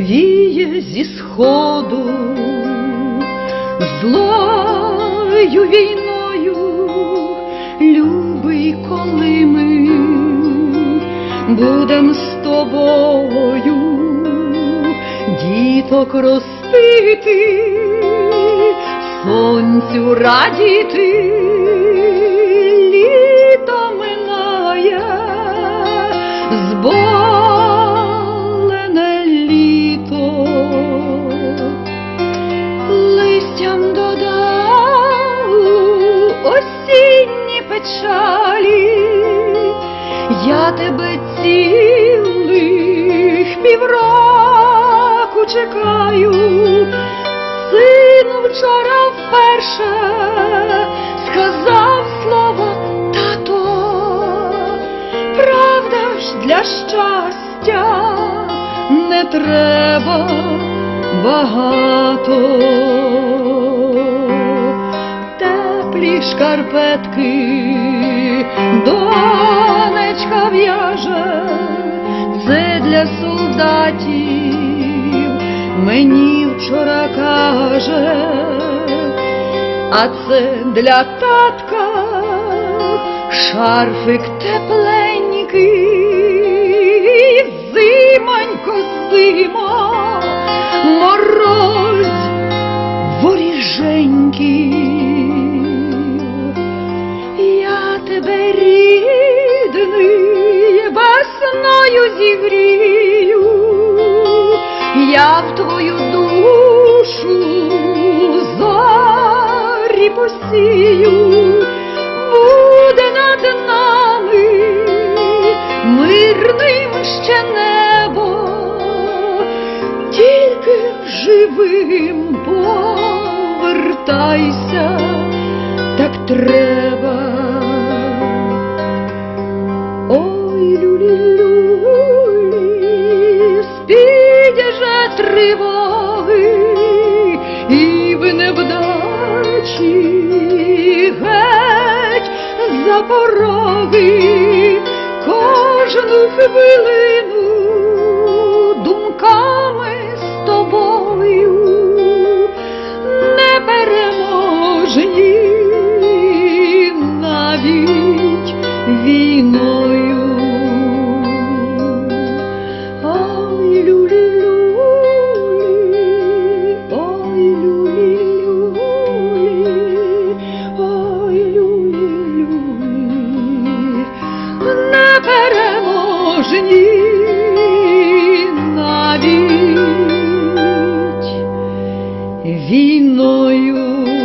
віє зі сходу, злою війною, любий, коли ми будем з тобою, діток ростити, сонцю радіти, печалі, я тебе цілих півроку чекаю, син вчора вперше сказав слово тато, правда ж для щастя не треба багато. Шкарпетки донечка в'яже, це для солдатів мені вчора каже, а це для татка шарфик тепленький, зимонько, зимо, мороз воріженький. Рідний весною зігрію, я в твою душу зорі посію, буде над нами мирним ще небо, тільки живим повертайся, так треба. Ой, люлі, люлі, спідяжа тривоги і в невдачі геть за пороги кожну хвилину думками з тобою не переможні навіть війною. мені війною.